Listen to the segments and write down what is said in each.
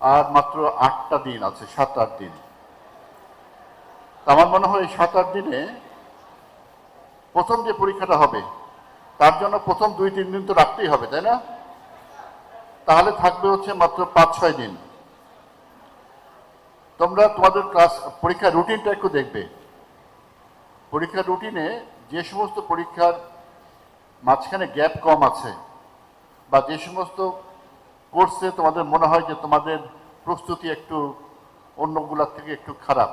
আর মাত্র আটটা দিন আছে, সাত আট দিন। আমার মনে হয় সাত আট দিনে প্রথম যে পরীক্ষাটা হবে, তার জন্য প্রথম দুই, তিন দিন তো রাখতেই হবে, তাই না? তাহলে থাকবে হচ্ছে মাত্র পাঁচ, ছয় দিন। তোমরা তোমাদের ক্লাস, পরীক্ষার রুটিনটা একটু দেখবে। পরীক্ষার রুটিনে যে সমস্ত পরীক্ষার মাঝখানে গ্যাপ কম আছে, বা যে সমস্ত কোর্সে তোমাদের মনে হয় যে তোমাদের প্রস্তুতি একটু অন্যগুলোর থেকে একটু খারাপ।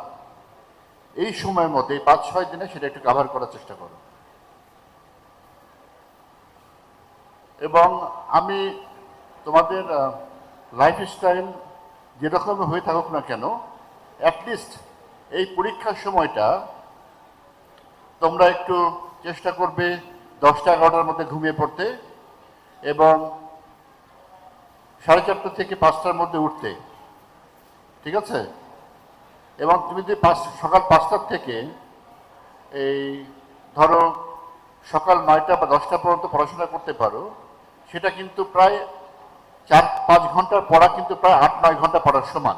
এই সময়ের মধ্যে, এই পাঁচ, ছয় দিনে সেটা একটু কাভার করার চেষ্টা করো। এবং আমি তোমাদের লাইফস্টাইল যেরকম হয়ে থাকুক না কেন অ্যাটলিস্ট এই পরীক্ষার সময়টা তোমরা একটু চেষ্টা করবে দশটা, এগারোটার মধ্যে ঘুমিয়ে পড়তে। এবং সাড়ে চারটা থেকে পাঁচটার মধ্যে উঠতে। ঠিক আছে? এবং তুমি যদি পাঁচ, সকাল পাঁচটার থেকে এই ধরো সকাল নয়টা বা দশটা পর্যন্ত পড়াশোনা করতে পারো, সেটা কিন্তু প্রায় চার, পাঁচ ঘণ্টার পড়া কিন্তু প্রায় আট, নয় ঘণ্টা পড়ার সমান।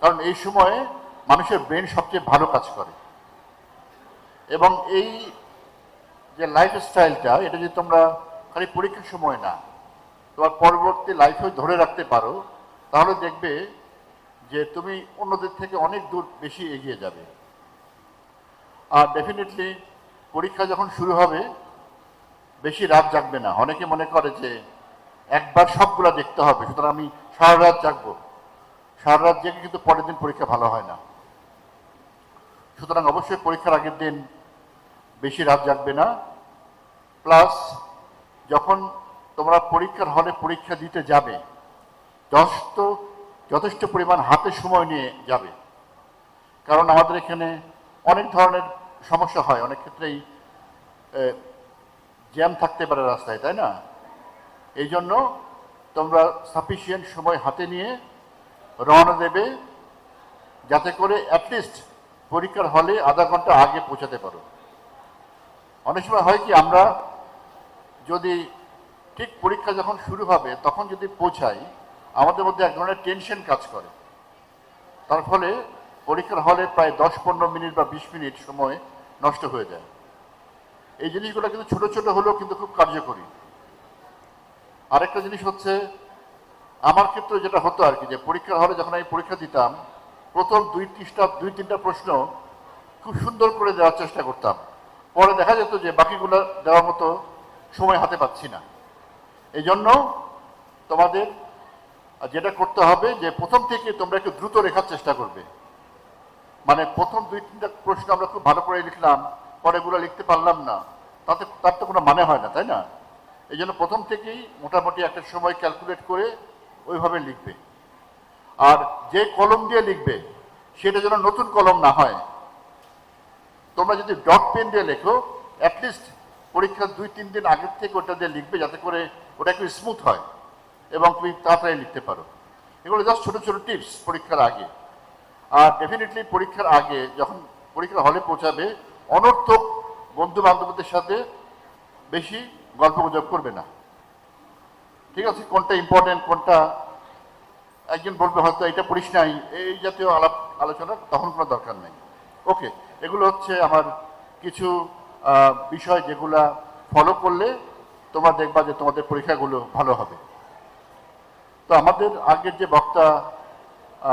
কারণ এই সময়ে মানুষের ব্রেন সবচেয়ে ভালো কাজ করে। এবং এই যে লাইফস্টাইলটা এটা যদি তোমরা খালি পরীক্ষার সময় না তোমার পরবর্তী লাইফে ধরে রাখতে পারো, তাহলে দেখবে যে তুমি অন্যদের থেকে অনেক দূর বেশি এগিয়ে যাবে। আর ডেফিনেটলি পরীক্ষা যখন শুরু হবে, বেশি রাত জাগবে না। অনেকে মনে করে যে একবার সবগুলা দেখতে হবে, সুতরাং আমি সারা রাত জাগবো। সারা রাত জেগে কিন্তু পরের দিন পরীক্ষা ভালো হয় না। সুতরাং অবশ্যই পরীক্ষার আগের দিন বেশি রাত জাগবে না। প্লাস যখন তোমরা পরীক্ষার হলে পরীক্ষা দিতে যাবে। যথেষ্ট যথেষ্ট পরিমাণ হাতে সময় নিয়ে যাবে। কারণ আমাদের এখানে অনেক ধরনের সমস্যা হয়। অনেক ক্ষেত্রেই জ্যাম থাকতে পারে রাস্তায়, তাই না? এই জন্য তোমরা সাফিসিয়েন্ট সময় হাতে নিয়ে রওনা দেবে, যাতে করে অ্যাটলিস্ট পরীক্ষার হলে আধা ঘণ্টা আগে পৌঁছাতে পারো। অনেক সময় হয় কি, আমরা যদি ঠিক পরীক্ষা যখন শুরু হবে, তখন যদি পৌঁছাই, আমাদের মধ্যে এক ধরনের টেনশন কাজ করে। তার ফলে পরীক্ষার হলে প্রায় দশ পনেরো মিনিট বা বিশ মিনিট সময় নষ্ট হয়ে যায়। এই জিনিসগুলো কিন্তু ছোট ছোট হলেও কিন্তু খুব কার্যকরী। আরেকটা জিনিস হচ্ছে, আমার ক্ষেত্রে যেটা হতো আর কি, যে পরীক্ষার হলে যখন আমি পরীক্ষা দিতাম, প্রথম দুই তিনটা দুই তিনটা প্রশ্ন খুব সুন্দর করে দেওয়ার চেষ্টা করতাম। পরে দেখা যেত যে বাকিগুলো দেওয়ার মতো সময় হাতে পাচ্ছি না। এই জন্য তোমাদের যেটা করতে হবে যে প্রথম থেকে তোমরা একটু দ্রুত লেখার চেষ্টা করবে। মানে প্রথম দুই, তিনটা প্রশ্ন আমরা খুব ভালো করে লিখলাম পরেগুলো লিখতে পারলাম না। তাতে, তার তো কোনো মানে হয় না, তাই না? এই জন্য প্রথম থেকেই মোটামুটি একটা সময় ক্যালকুলেট করে ওইভাবে লিখবে। আর যে কলম দিয়ে লিখবে, সেটা যেন নতুন কলম না হয়। তোমরা যদি ডট পেন দিয়ে লেখো অ্যাটলিস্ট পরীক্ষার দুই, তিন দিন আগের থেকে ওটা দিয়ে লিখবে যাতে করে ওটা একটু স্মুথ হয় এবং তুমি তাড়াতাড়ি লিখতে পারো। এগুলো জাস্ট ছোটো ছোটো টিপস পরীক্ষার আগে। আর ডেফিনেটলি পরীক্ষার আগে যখন পরীক্ষার হলে পৌঁছাবে, অনর্থক বন্ধু বান্ধবদের সাথে বেশি গল্প গুজব করবে না। ঠিক আছে? কোনটা ইম্পর্টেন্ট কোনটা একজন বলবে হয়তো এটা পড়িস নাই, এই জাতীয় আলাপ আলোচনা তখন কোনো দরকার নেই। ওকে এগুলো হচ্ছে আমার কিছু বিষয় যেগুলা ফলো করলে তোমরা দেখবা যে তোমাদের পরীক্ষাগুলো ভালো হবে। তো আমাদের আগের যে বক্তা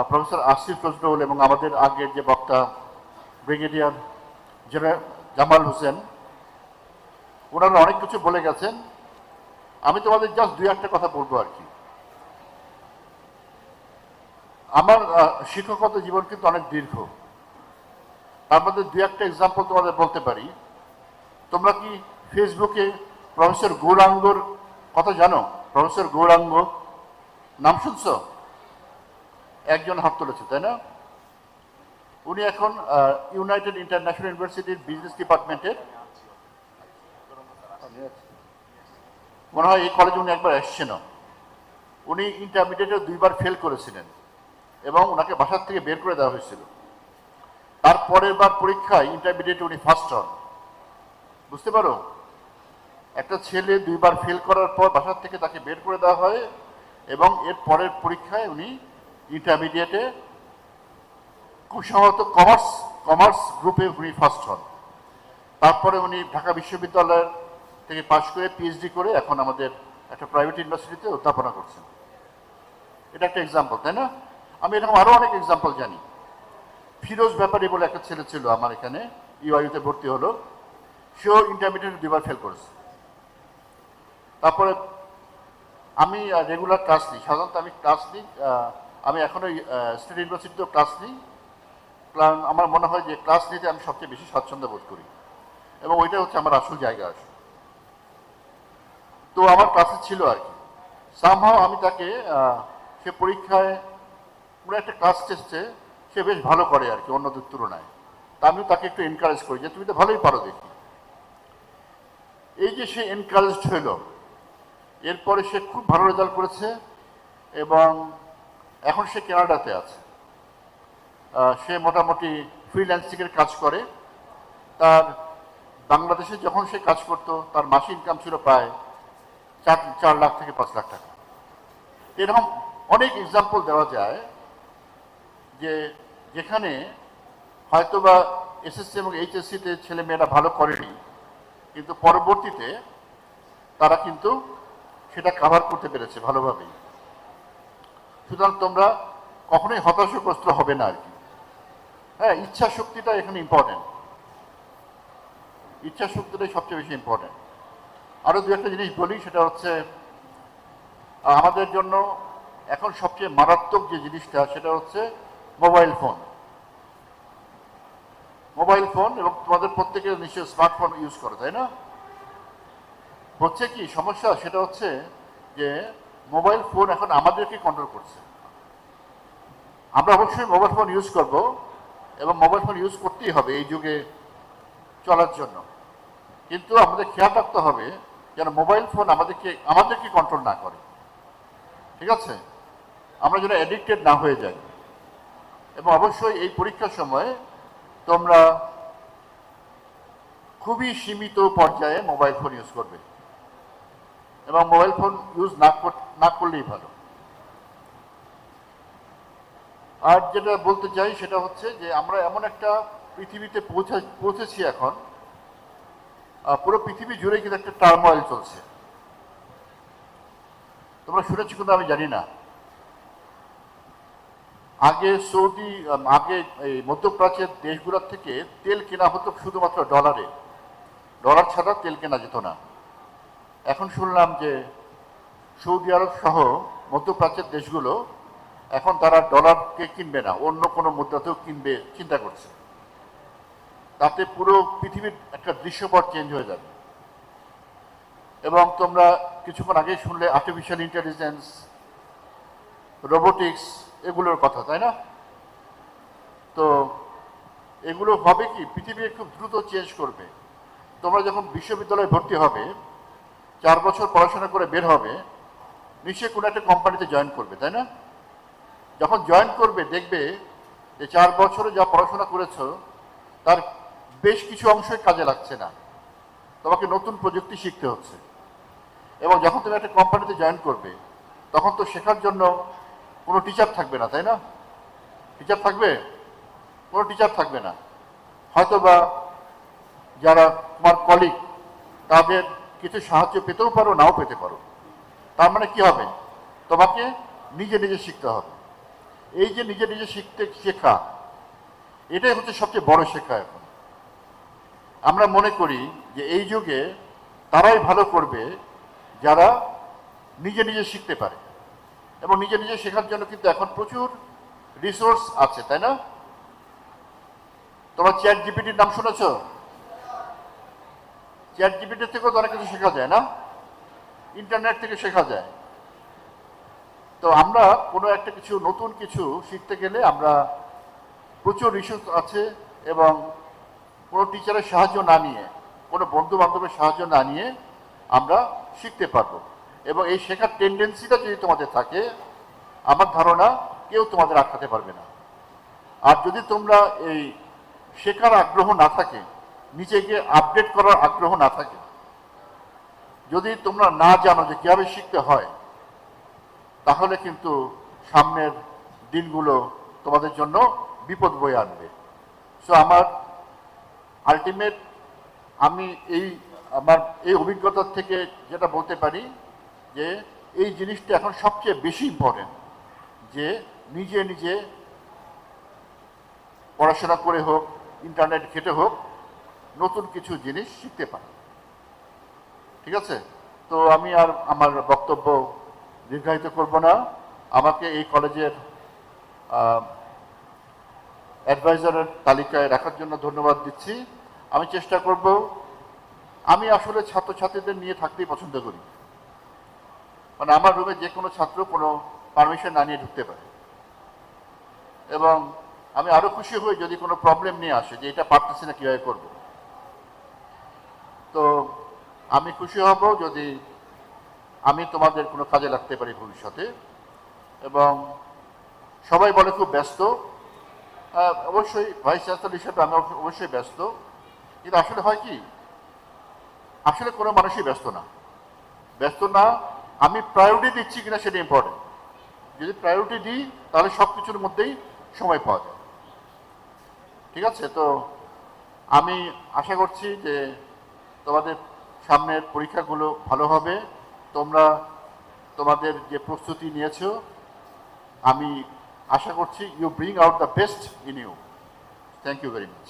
প্রফেসর আসিফ নজরুল এবং আমাদের আগের যে বক্তা, ব্রিগেডিয়ার জেনারেল জামাল হোসেন, ওনারা অনেক কিছু বলে গেছেন। আমি তোমাদের জাস্ট দুই একটা কথা বলব আর কি। আমার শিক্ষকতা জীবন কিন্তু অনেক দীর্ঘ। তার মধ্যে দুই একটা এক্সাম্পল তোমাদের বলতে পারি। তোমরা কি ফেসবুকে প্রফেসর গৌরাঙ্গর কথা জানো? প্রফেসর গৌরাঙ্গ, নাম শুনছো? একজন হাত তুলেছে, তাই না? উনি এখন ইউনাইটেড ইন্টারন্যাশনাল ইউনিভার্সিটির বিজনেস ডিপার্টমেন্টের মনে হয় এই কলেজে উনি একবার এসছেন। উনি ইন্টারমিডিয়েটে দুইবার ফেল করেছিলেন এবং ওনাকে বাসার থেকে বের করে দেওয়া হয়েছিল। তারপরের বার পরীক্ষায় ইন্টারমিডিয়েটে উনি ফার্স্ট হন। বুঝতে পারো? একটা ছেলে দুইবার ফেল করার পর বাসার থেকে তাকে বের করে দেওয়া হয় এবং এর পরের পরীক্ষায় উনি ইন্টারমিডিয়েটে খুব সম্ভবত কমার্স কমার্স গ্রুপে উনি ফার্স্ট হন। তারপরে উনি ঢাকা বিশ্ববিদ্যালয়ের থেকে পাশ করে পিএইচডি করে এখন আমাদের একটা প্রাইভেট ইউনিভার্সিটিতে অধ্যাপনা করছেন। এটা একটা এক্সাম্পল তাই না? আমি এরকম আরও অনেক এক্সাম্পল জানি। ফিরোজ ব্যাপারী বলে একটা ছেলে ছিল আমার এখানে ইউআইউতে ভর্তি হলো। সেও ইন্টারমিডিয়েট দুবার ফেল করেছে। তারপরে আমি রেগুলার ক্লাস নিই। সাধারণত আমি ক্লাস নিই আমি এখনও স্টেট ইউনিভার্সিটিতেও ক্লাস নিই। কারণ আমার মনে হয় যে ক্লাস নিতে আমি সবচেয়ে বেশি স্বাচ্ছন্দ্য বোধ করি। এবং ওইটা হচ্ছে আমার আসল জায়গা আসলে তো আমার ক্লাসে ছিল আর কি। সামহাও আমি তাকে সে পরীক্ষায় পুরো একটা ক্লাস টেস্টে সে বেশ ভালো করে আর কি, অন্যদের তুলনায়। তা আমিও তাকে একটু এনকারেজ করি যে, তুমি তো ভালোই পারো দেখি এই যে সে এনকারেজড হইল এরপরে সে খুব ভালো রেজাল্ট করেছে এবং এখন সে কানাডাতে আছে। সে মোটামুটি ফ্রিল্যান্সিংয়ের কাজ করে। তার বাংলাদেশে যখন সে কাজ করতো, তার মাসিক ইনকাম ছিল প্রায় চার চার লাখ থেকে পাঁচ লাখ টাকা। এরকম অনেক এক্সাম্পল দেওয়া যায় যে যেখানে হয়তোবা এসএসসি এবং এইচএসসিতে ছেলে মেয়েরা ভালো করেনি কিন্তু পরবর্তীতে তারা কিন্তু সেটা কাভার করতে পেরেছে ভালোভাবেই। সুতরাং তোমরা কখনোই হতাশগ্রস্ত হবে না আর কি। হ্যাঁ ইচ্ছা শক্তিটা এখানে ইম্পর্টেন্ট ইচ্ছা শক্তিটাই সবচেয়ে বেশি ইম্পর্টেন্ট আরও দু একটা জিনিস বলি, সেটা হচ্ছে, আমাদের জন্য এখন সবচেয়ে মারাত্মক যে জিনিসটা, সেটা হচ্ছে মোবাইল ফোন মোবাইল ফোন এবং তোমাদের প্রত্যেকে নিশ্চয়ই স্মার্টফোন ইউজ করে, তাই না? হচ্ছে কি, সমস্যা সেটা হচ্ছে যে মোবাইল ফোন এখন আমাদেরকে কন্ট্রোল করছে। আমরা অবশ্যই মোবাইল ফোন ইউজ করব এবং মোবাইল ফোন ইউজ করতেই হবে এই যুগে চলার জন্য। কিন্তু আমাদের খেয়াল রাখতে হবে যেন মোবাইল ফোন আমাদেরকে আমাদেরকে কন্ট্রোল না করে। ঠিক আছে? আমরা যেন অ্যাডিক্টেড না হয়ে যাই। এবং অবশ্যই এই পরীক্ষার সময় তোমরা খুবই সীমিত পর্যায়ে মোবাইল ফোন ইউজ করবে। এবং মোবাইল ফোন ইউজ না না করলেই ভালো। আর যেটা বলতে চাই সেটা হচ্ছে যে, আমরা এমন একটা পৃথিবীতে পৌঁছা, পৌঁছেছি এখন পুরো পৃথিবী জুড়ে কিন্তু একটা টার্ময়েল চলছে। তোমরা শুনেছি কিন্তু আমি জানি না। আগে সৌদি আগে এই মধ্যপ্রাচ্যের দেশগুলোর থেকে তেল কেনা হতো শুধুমাত্র ডলারে। ডলার ছাড়া তেল কেনা যেত না। এখন শুনলাম যে সৌদি আরব সহ মধ্যপ্রাচ্যের দেশগুলো এখন তারা ডলারকে কিনবে না, অন্য কোনো মুদ্রাতেও কিনবে, চিন্তা করছে। তাতে পুরো পৃথিবীর একটা দৃশ্যপট চেঞ্জ হয়ে যাবে। এবং তোমরা কিছুক্ষণ আগেই শুনলে আর্টিফিশিয়াল ইন্টেলিজেন্স রোবোটিক্স এগুলোর কথা, তাই না? তো এগুলো হবে কি? পৃথিবী খুব দ্রুত চেঞ্জ করবে। তোমরা যখন বিশ্ববিদ্যালয়ে ভর্তি হবে, চার বছর পড়াশোনা করে বের হবে, নিশ্চয়ই কোনো একটা কোম্পানিতে জয়েন করবে, তাই না? যখন জয়েন করবে, দেখবে যে চার বছরে যা পড়াশোনা করেছ, তার বেশ কিছু অংশই কাজে লাগছে না। তোমাকে নতুন প্রযুক্তি শিখতে হচ্ছে। এবং যখন তুমি একটা কোম্পানিতে জয়েন করবে, তখন তো শেখার জন্য কোনো টিচার থাকবে না, তাই না? টিচার থাকবে? কোনো টিচার থাকবে না। হয়তো বা যারা তোমার কলিগ তাদের কিছু সাহায্য পেতেও পারো, নাও পেতে পারো। তার মানে কি হবে? তোমাকে নিজে নিজে শিখতে হবে। এই যে নিজে নিজে শিখতে শেখা, এটাই হচ্ছে সবচেয়ে বড় শেখা এখন। আমরা মনে করি যে এই যুগে তারাই ভালো করবে যারা নিজে নিজে শিখতে পারে। এবং নিজে নিজে শেখার জন্য কিন্তু এখন প্রচুর রিসোর্স আছে, তাই না? তোমরা চ্যাট জিপিটির নাম শুনেছ? চ্যাট জিপিটির থেকেও তো অনেক কিছু শেখা যায়, না? ইন্টারনেট থেকে শেখা যায়। তো আমরা কোনো একটা কিছু, নতুন কিছু শিখতে গেলে আমরা প্রচুর রিসোর্স আছে এবং কোনো টিচারের সাহায্য না নিয়ে, কোনো বন্ধু বান্ধবের সাহায্য না নিয়ে আমরা শিখতে পারব। এবং এই শেখার টেন্ডেন্সিটা যদি তোমাদের থাকে, আমার ধারণা কেউ তোমাদের আটকাতে পারবে না। আর যদি তোমরা এই শেখার আগ্রহ না থাকে নিজেকে আপডেট করার আগ্রহ না থাকে, যদি তোমরা না জানো যে কীভাবে শিখতে হয়, তাহলে কিন্তু সামনের দিনগুলো তোমাদের জন্য বিপদ বয়ে আনবে। সো আমার আলটিমেট আমি এই, আমার এই অভিজ্ঞতার থেকে যেটা বলতে পারি যে এই জিনিসটা এখন সবচেয়ে বেশি ইম্পর্টেন্ট যে নিজে নিজে পড়াশোনা করে হোক ইন্টারনেট ঘেটে হোক, নতুন কিছু জিনিস শিখতে পারে। ঠিক আছে? তো আমি আর আমার বক্তব্য দীর্ঘায়িত করব না। আমাকে এই কলেজের অ্যাডভাইজারের তালিকায় রাখার জন্য ধন্যবাদ দিচ্ছি। আমি চেষ্টা করব। আমি আসলে ছাত্রছাত্রীদের নিয়ে থাকতেই পছন্দ করি। মানে আমার রুমে যে কোনো ছাত্র কোনো পারমিশন না নিয়ে ঢুকতে পারে। এবং আমি আরও খুশি হই যদি কোনো প্রবলেম নিয়ে আসে যে এটা পারতেছি না কীভাবে করব। তো আমি খুশি হব যদি আমি তোমাদের কোনো কাজে লাগতে পারি ভবিষ্যতে। এবং সবাই বলে খুব ব্যস্ত। অবশ্যই ভাইস চ্যান্সেলর হিসেবে আমি অবশ্য- অবশ্যই ব্যস্ত। কিন্তু আসলে হয় কি? আসলে কোনো মানুষই ব্যস্ত না। ব্যস্ত না আমি প্রায়োরিটি দিচ্ছি কিনা সেটা ইম্পর্টেন্ট যদি প্রায়োরিটি দিই, তাহলে সব কিছুর মধ্যেই সময় পাওয়া যায়। ঠিক আছে? তো আমি আশা করছি যে তোমাদের সামনের পরীক্ষাগুলো ভালো হবে। তোমরা তোমাদের যে প্রস্তুতি নিয়েছো, আমি আশা করছি you bring out the best in you thank you very much